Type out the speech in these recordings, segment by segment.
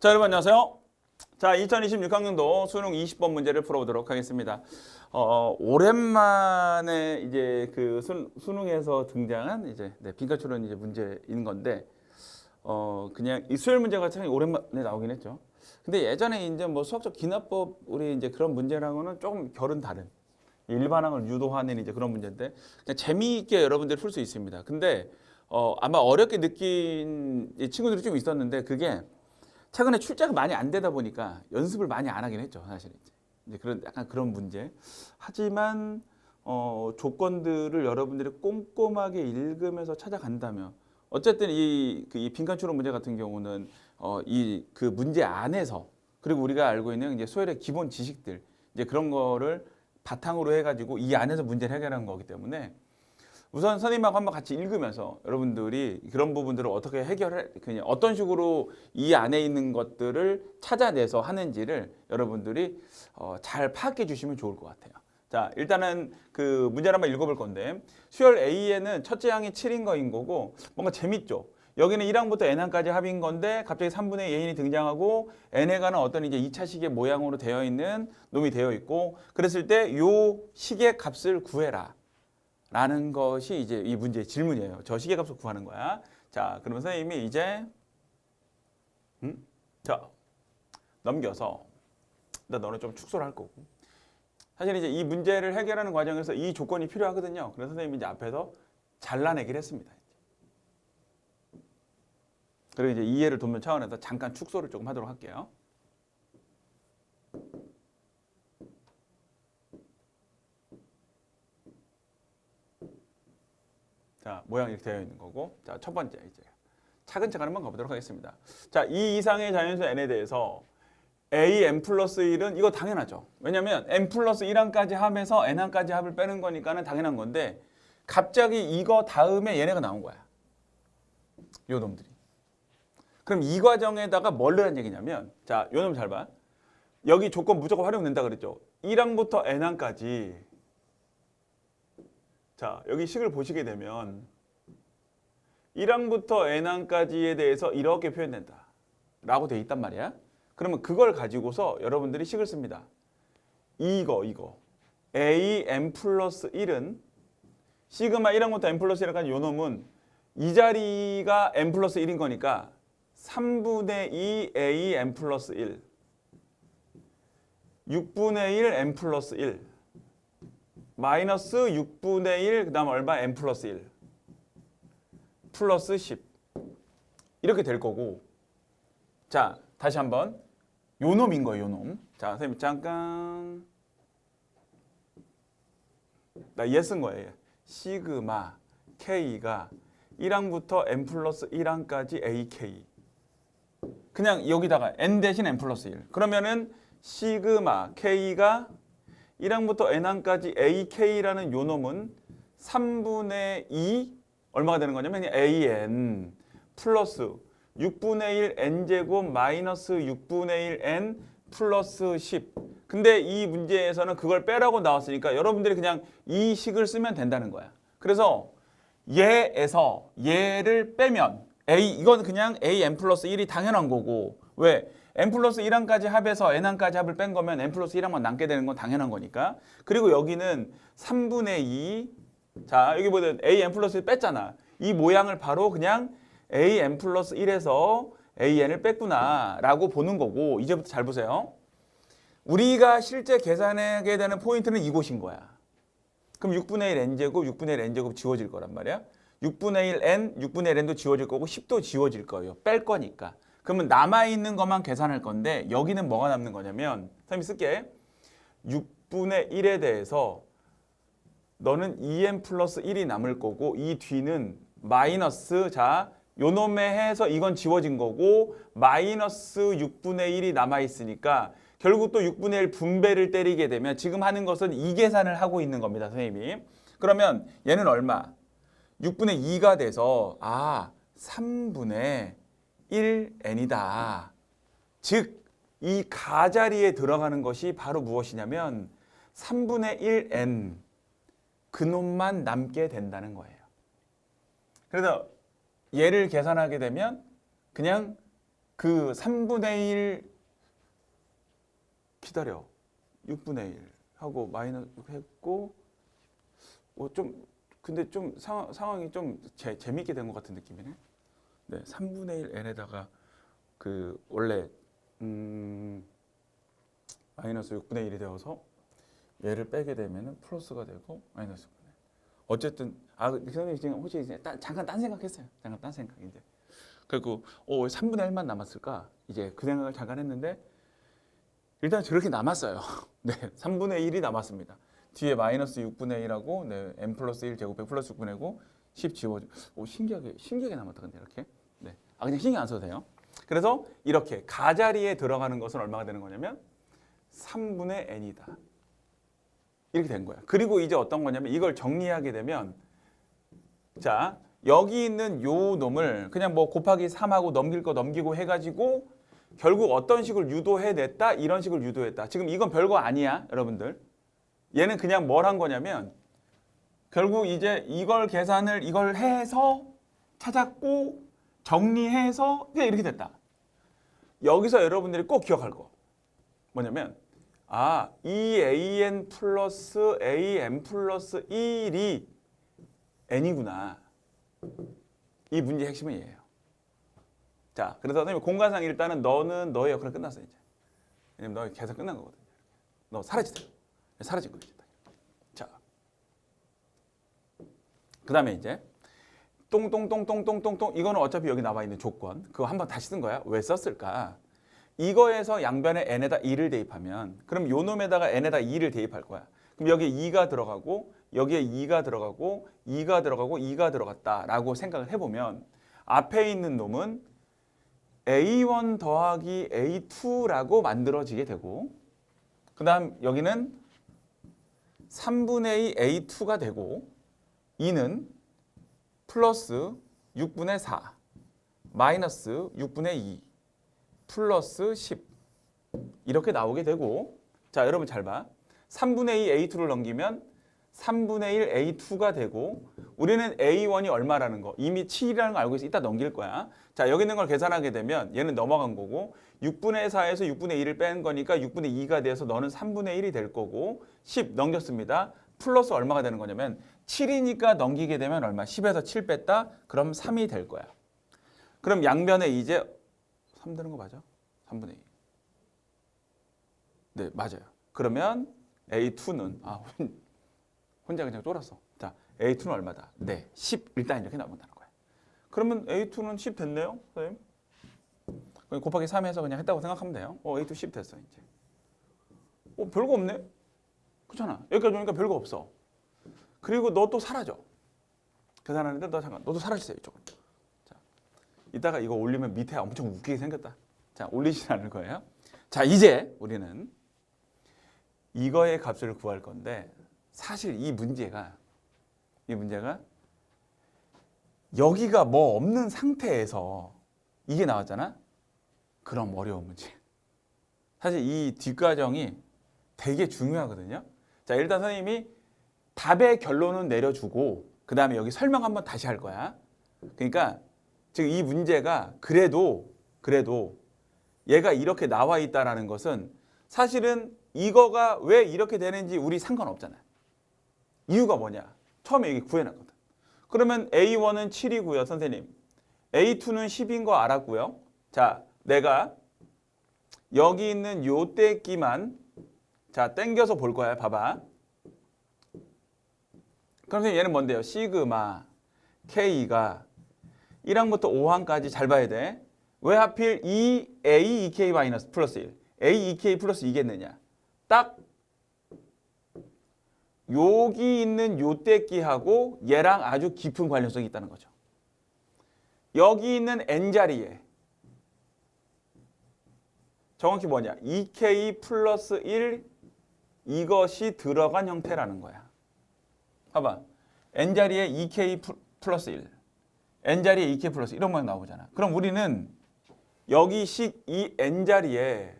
자, 여러분 안녕하세요. 자, 2026학년도 수능 20번 문제를 풀어보도록 하겠습니다. 어, 오랜만에 이제 그 수, 수능에서 등장한 이제 네, 빈칸초론 이제 문제인 건데 어, 그냥 이 수열 문제가 참 오랜만에 나오긴 했죠. 근데 예전에 이제 뭐 수학적 기납법 우리 이제 그런 문제랑은 조금 결은 다른 일반항을 유도하는 이제 그런 문제인데 그냥 재미있게 여러분들이 풀수 있습니다. 근데 어, 아마 어렵게 느낀 이 친구들이 좀 있었는데 그게 최근에 출제가 많이 안 되다 보니까 연습을 많이 안 하긴 했죠, 사실 이제. 그런 약간 그런 문제. 하지만 어, 조건들을 여러분들이 꼼꼼하게 읽으면서 찾아간다면 어쨌든 이, 그, 이 빈칸 추론 문제 같은 경우는 어, 이 그 문제 안에서 그리고 우리가 알고 있는 이제 소열의 기본 지식들 이제 그런 거를 바탕으로 해가지고 이 안에서 문제를 해결하는 거기 때문에 우선 선생님하고 한번 같이 읽으면서 여러분들이 그런 부분들을 어떻게 해결해 그냥 어떤 식으로 이 안에 있는 것들을 찾아내서 하는지를 여러분들이 어, 잘 파악해 주시면 좋을 것 같아요. 자 일단은 그 문제를 한번 읽어볼 건데 수열 A에는 첫째 항이 7인 거인 거고 뭔가 재밌죠. 여기는 1항부터 n항까지 합인 건데 갑자기 3분의 예인이 등장하고 n에 관한 어떤 이제 2차 시계 모양으로 되어 있는 놈이 되어 있고 그랬을 때요 시계 값을 구해라. 라는 것이 이제 이 문제의 질문이에요. 저 시계값을 구하는 거야. 자, 그러면 선생님이 이제 음? 자, 넘겨서 나 너는 좀 축소를 할 거고. 사실 이제 이 문제를 해결하는 과정에서 이 조건이 필요하거든요. 그래서 선생님이 이제 앞에서 잘라내기를 했습니다. 그리고 이제 이해를 돕는 차원에서 잠깐 축소를 조금 하도록 할게요. 자, 모양이 이렇게 되어 있는 거고. 자, 첫 번째 이제 차근차근 한번 가보도록 하겠습니다. 자, 이 이상의 자연수 n에 대해서 a n 플러스 1은 이거 당연하죠. 왜냐면 n 플러스 1항까지 합해서 n항까지 합을 빼는 거니까는 당연한 건데 갑자기 이거 다음에 얘네가 나온 거야. 요 놈들이. 그럼 이 과정에다가 뭘 넣은 얘기냐면 자, 요 놈 잘 봐. 여기 조건 무조건 활용된다 그랬죠. 1항부터 n항까지 자, 여기 식을 보시게 되면 1항부터 n항까지에 대해서 이렇게 표현된다. 라고 돼 있단 말이야. 그러면 그걸 가지고서 여러분들이 식을 씁니다. 이거, 이거. a n 플러스 1은 시그마 1항부터 n 플러스 1까지 요 놈은 이 자리가 n 플러스 1인 거니까 3분의 2 a n 플러스 1 6분의 1 n 플러스 1 마이너스 6분의 1, 그 다음 얼마? n 플러스 1. 플러스 10. 이렇게 될 거고. 자, 다시 한번. 요 놈인 거예요, 요 놈. 자, 선생님, 잠깐. 나얘쓴 거예요. 시그마 K가 1항부터 n 플러스 1항까지 AK. 그냥 여기다가 n 대신 n 플러스 1. 그러면은 시그마 K가 1항부터 n항까지 ak라는 요 놈은 3분의 2 얼마가 되는 거냐면 an 플러스 6분의 1 n제곱 마이너스 6분의 1 n 플러스 10 근데 이 문제에서는 그걸 빼라고 나왔으니까 여러분들이 그냥 이 식을 쓰면 된다는 거야. 그래서 얘에서 얘를 빼면 a 이건 그냥 a n 플러스 1이 당연한 거고. 왜? N 플러스 1항까지 합해서 n항까지 합을 뺀 거면 n 플러스 1항만 남게 되는 건 당연한 거니까. 그리고 여기는 3분의 2. 자, 여기 보면 a n 플러스 1 뺐잖아. 이 모양을 바로 그냥 a n 플러스 1에서 a n을 뺐구나 라고 보는 거고 이제부터 잘 보세요. 우리가 실제 계산하게 되는 포인트는 이곳인 거야. 그럼 6분의 1 n제곱, 6분의 1 n제곱 지워질 거란 말이야. 6분의 1 n, 6분의 1 n도 지워질 거고 10도 지워질 거예요. 뺄 거니까. 그러면 남아있는 것만 계산할 건데 여기는 뭐가 남는 거냐면 선생님 쓸게 6분의 1에 대해서 너는 2n 플러스 1이 남을 거고 이 뒤는 마이너스 자 요놈에 해서 이건 지워진 거고 마이너스 6분의 1이 남아있으니까 결국 또 6분의 1 분배를 때리게 되면 지금 하는 것은 이 계산을 하고 있는 겁니다 선생님이 그러면 얘는 얼마? 6분의 2가 돼서 아 3분의 1n이다. 즉, 이 가자리에 들어가는 것이 바로 무엇이냐면 3분의 1n 그놈만 남게 된다는 거예요. 그래서 얘를 계산하게 되면 그냥 그 3분의 1 기다려. 6분의 1 하고 마이너스 했고 어, 좀 근데 좀 상황, 상황이 좀 재, 재밌게 된 것 같은 느낌이네. 네, 3분의 1 n에다가 그 원래 음 마이너스 6분의 1이 되어서 얘를 빼게 되면은 플러스가 되고 마이너스 6분의 1. 어쨌든 아 선생님 지금 혹시 이제 따, 잠깐 딴 생각했어요. 잠깐 딴 생각 이제. 그리고 어왜 3분의 1만 남았을까? 이제 그 생각을 잠깐 했는데 일단 저렇게 남았어요. 네, 3분의 1이 남았습니다. 뒤에 마이너스 6분의 1하고 네, n 플러스 1 제곱에 플러스 6분의 9, 10 지워져. 오 신기하게 신기하게 남았다 근데 이렇게. 네, 아 그냥 신경 안 써도 돼요. 그래서 이렇게 가자리에 들어가는 것은 얼마가 되는 거냐면 3분의 n이다. 이렇게 된 거야. 그리고 이제 어떤 거냐면 이걸 정리하게 되면 자 여기 있는 요 놈을 그냥 뭐 곱하기 3하고 넘길 거 넘기고 해가지고 결국 어떤 식을 유도해냈다 이런 식을 유도했다. 지금 이건 별거 아니야 여러분들. 얘는 그냥 뭘 한 거냐면 결국 이제 이걸 계산을 이걸 해서 찾았고 정리해서 그냥 이렇게 됐다. 여기서 여러분들이 꼭 기억할 거 뭐냐면 아, 이 an 플러스 am 플러스 1이 n이구나. 이 문제의 핵심은 얘예요. 자, 그래서 선생님 공간상 일단은 너는 너의 역할은 끝났어 이제. 왜냐면 너의 계산 끝난 거거든요. 너 사라지다. 사라진 거지. 자, 그 다음에 이제 똥똥똥똥똥똥똥 이거는 어차피 여기 나와 있는 조건 그거 한번 다시 쓴 거야. 왜 썼을까? 이거에서 양변에 n에다 2를 대입하면 그럼 요 놈에다가 n에다 2를 대입할 거야. 그럼 여기에 2가 들어가고 여기에 2가 들어가고 2가 들어가고 2가 들어갔다라고 생각을 해보면 앞에 있는 놈은 a1 더하기 a2라고 만들어지게 되고 그 다음 여기는 3분의 2 a2가 되고 2는 플러스 6분의 4 마이너스 6분의 2 플러스 10 이렇게 나오게 되고 자 여러분 잘 봐. 3분의 2 A2를 넘기면 3분의 1 A2가 되고 우리는 A1이 얼마라는 거 이미 7이라는 거 알고 있어. 이따 넘길 거야. 자 여기 있는 걸 계산하게 되면 얘는 넘어간 거고 6분의 4에서 6분의 2를 뺀 거니까 6분의 2가 돼서 너는 3분의 1이 될 거고 10 넘겼습니다. 플러스 얼마가 되는 거냐면 7이니까 넘기게 되면 얼마? 10에서 7 뺐다? 그럼 3이 될 거야. 그럼 양변에 이제 3 되는 거 맞아? 3분의 2. 네, 맞아요. 그러면 A2는 아, 혼- 혼자 그냥 쫄았어. 자, A2는 얼마다? 네, 10 일단 이렇게 나온다는 거야. 그러면 A2는 10 됐네요, 선생님. 곱하기 3 해서 그냥 했다고 생각하면 돼요. 어, A2 10 됐어 이제. 어, 별거 없네. 그렇잖아. 여기까지 오니까 별거 없어. 그리고 너 또 사라져. 계산하는데 너 잠깐, 너도 사라지세요 이쪽으로. 자, 이따가 이거 올리면 밑에 엄청 웃기게 생겼다. 자, 올리진 않을 거예요. 자, 이제 우리는 이거의 값을 구할 건데 사실 이 문제가 이 문제가 여기가 뭐 없는 상태에서 이게 나왔잖아. 그럼 어려운 문제. 사실 이 뒷과정이 되게 중요하거든요. 자, 일단 선생님이 답의 결론은 내려주고 그 다음에 여기 설명 한번 다시 할 거야. 그러니까 지금 이 문제가 그래도 그래도 얘가 이렇게 나와 있다라는 것은 사실은 이거가 왜 이렇게 되는지 우리 상관없잖아요. 이유가 뭐냐? 처음에 여기 구해놨거든. 그러면 A1은 7이고요, 선생님. A2는 10인 거 알았고요. 자, 내가 여기 있는 요 떼기만 자 땡겨서 볼 거야. 봐봐. 그럼 선생님 얘는 뭔데요? 시그마 K가 1항부터 5항까지 잘 봐야 돼. 왜 하필 이 A, EK 마이너스 플러스 1, A, EK 플러스 2겠느냐? 딱 여기 있는 요 떼끼하고 얘랑 아주 깊은 관련성이 있다는 거죠. 여기 있는 n 자리에 정확히 뭐냐? EK 플러스 1 이것이 들어간 형태라는 거야. 봐봐. n 자리에 EK 플- 플러스 1, n 자리에 EK 플러스 1 이런 모양 나오잖아. 그럼 우리는 여기 식 이 n 자리에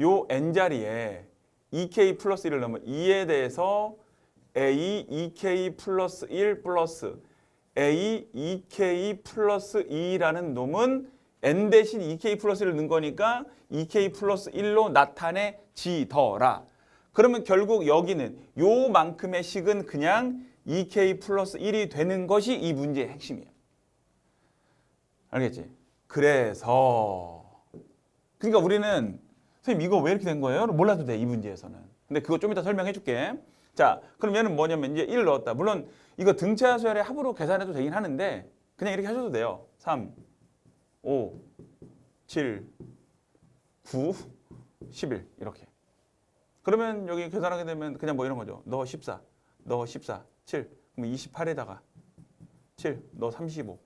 요 n 자리에 EK 플러스 1을 넣으면 2에 대해서 A 2K 플러스 1 플러스 A 2K 플러스 2라는 놈은 N 대신 2K 플러스 1을 넣은 거니까 2K 플러스 1로 나타내지더라. 그러면 결국 여기는 요만큼의 식은 그냥 2K 플러스 1이 되는 것이 이 문제의 핵심이에요. 알겠지? 그래서 그러니까 우리는 선생님 이거 왜 이렇게 된 거예요? 몰라도 돼 이 문제에서는. 근데 그거 좀 이따 설명해 줄게. 자, 그럼 얘는 뭐냐면 이제 1을 넣었다. 물론 이거 등차 수열의 합으로 계산해도 되긴 하는데 그냥 이렇게 하셔도 돼요. 3, 5, 7, 9, 11 이렇게. 그러면 여기 계산하게 되면 그냥 뭐 이런 거죠. 너 14, 너 14, 7. 그럼 28에다가 7, 너 35.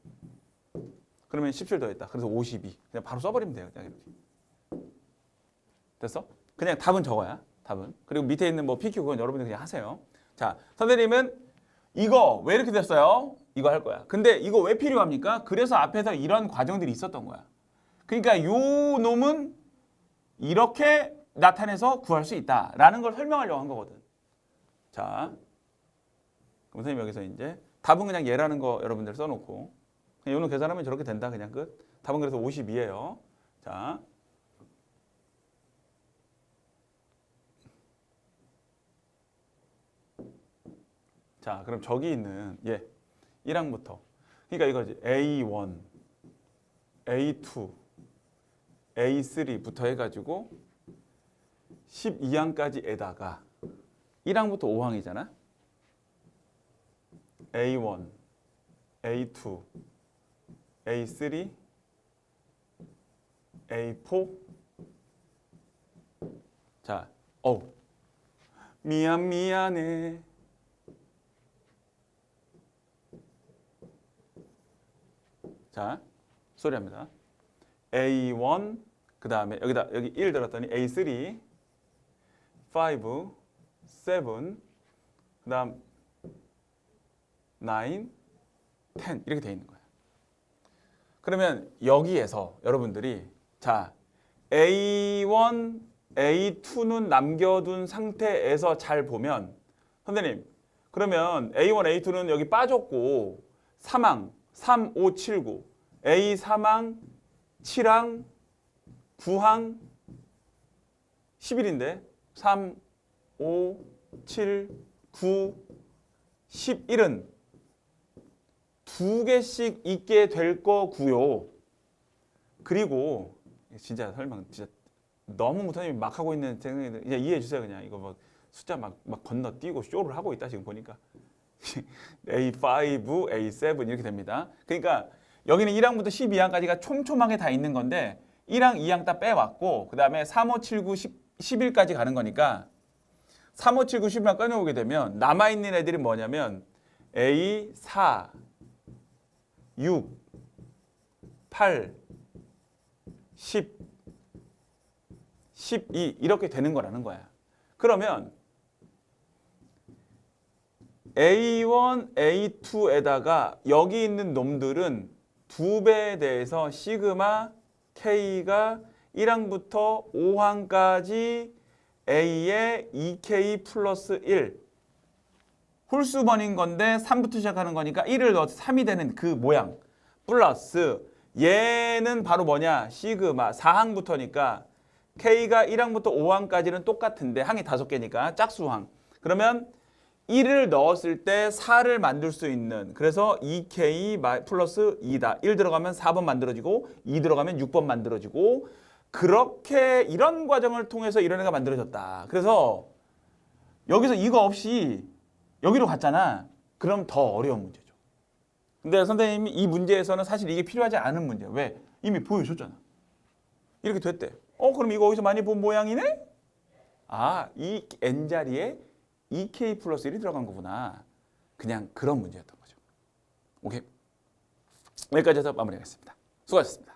그러면 17 더했다. 그래서 52. 그냥 바로 써버리면 돼요. 그냥 이렇게. 됐어? 그냥 답은 적어야. 답은. 그리고 밑에 있는 뭐 PQ 그건 여러분들 그냥 하세요. 자, 선생님은 이거 왜 이렇게 됐어요? 이거 할 거야. 근데 이거 왜 필요합니까? 그래서 앞에서 이런 과정들이 있었던 거야. 그러니까 요 놈은 이렇게 나타내서 구할 수 있다라는 걸 설명하려고 한 거거든. 자, 그럼 선생님 여기서 이제 답은 그냥 얘라는 거 여러분들 써놓고 요놈 계산하면 저렇게 된다 그냥 끝. 답은 그래서 52예요. 자, 자, 그럼 저기 있는 얘 1항부터 그러니까 이거지 A1, A2, A3부터 해가지고 12항까지에다가 1항부터 5항이잖아. A1, A2, A3, A4. 자, 어 미안 미안해. 자, 소리합니다. A1 그 다음에 여기다 여기 1 들었더니 A3, 5, 7, 그 다음 9, 10 이렇게 돼 있는 거예요. 그러면 여기에서 여러분들이 자 A1, A2는 남겨둔 상태에서 잘 보면 선생님 그러면 A1, A2는 여기 빠졌고 3항 3, 5, 7, 9 A 3항 7항 9항 11인데 3, 5, 7, 9, 11은 두 개씩 있게 될 거고요. 그리고 진짜 설명 진짜 너무 못하니 막 하고 있는 생각이 이제 이해해 주세요 그냥. 이거 막 숫자 막 막 건너뛰고 쇼를 하고 있다 지금 보니까 A5, A7 이렇게 됩니다. 그러니까 여기는 1항부터 12항까지가 촘촘하게 다 있는 건데 1항, 2항 다 빼왔고 그 다음에 3, 5, 7, 9, 10, 11까지 가는 거니까 3, 5, 7, 9, 10만 꺼내오게 되면 남아있는 애들이 뭐냐면 A, 4, 6, 8, 10, 12 이렇게 되는 거라는 거야. 그러면 A1, A2에다가 여기 있는 놈들은 두 배에 대해서 시그마 K가 1항부터 5항까지 A의 2K 플러스 1 홀수번인 건데 3부터 시작하는 거니까 1을 넣어서 3이 되는 그 모양. 플러스 얘는 바로 뭐냐? 시그마. 4항부터니까 K가 1항부터 5항까지는 똑같은데 항이 다섯 개니까 짝수항. 그러면 1을 넣었을 때 4를 만들 수 있는 그래서 2K 마- 플러스 2다. 1 들어가면 4번 만들어지고 2 들어가면 6번 만들어지고 그렇게 이런 과정을 통해서 이런 애가 만들어졌다. 그래서 여기서 이거 없이 여기로 갔잖아. 그럼 더 어려운 문제죠. 근데 선생님이 이 문제에서는 사실 이게 필요하지 않은 문제야. 왜? 이미 보여줬잖아. 이렇게 됐대. 어, 그럼 이거 어디서 많이 본 모양이네? 아, 이 N자리에 2K 플러스 1이 들어간 거구나. 그냥 그런 문제였던 거죠. 오케이. 여기까지 해서 마무리하겠습니다. 수고하셨습니다.